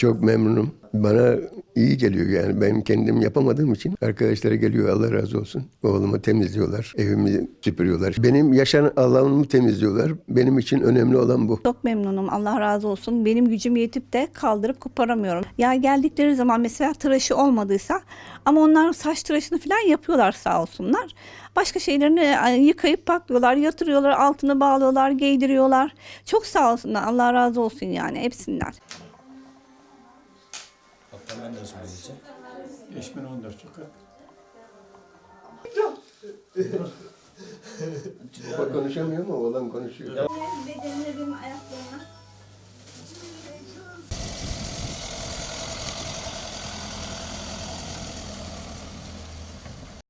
Çok memnunum. Bana iyi geliyor yani. Ben kendim yapamadığım için arkadaşlara geliyor Allah razı olsun. Oğlumu temizliyorlar, evimi süpürüyorlar. Benim yaşam alanımı temizliyorlar. Benim için önemli olan bu. Çok memnunum Allah razı olsun. Benim gücüm yetip de kaldırıp koparamıyorum. Ya geldikleri zaman mesela tıraşı olmadıysa ama onlar saç tıraşını falan yapıyorlar sağ olsunlar. Başka şeylerini e, yıkayıp paklıyorlar, yatırıyorlar, altını bağlıyorlar, giydiriyorlar. Çok sağ olsunlar. Allah razı olsun yani hepsinden. Hemen de söyleyeceğim. 5014 sokak. Baba konuşamıyor mu? Oğlan konuşuyor. Bedenine benim ayaklarına.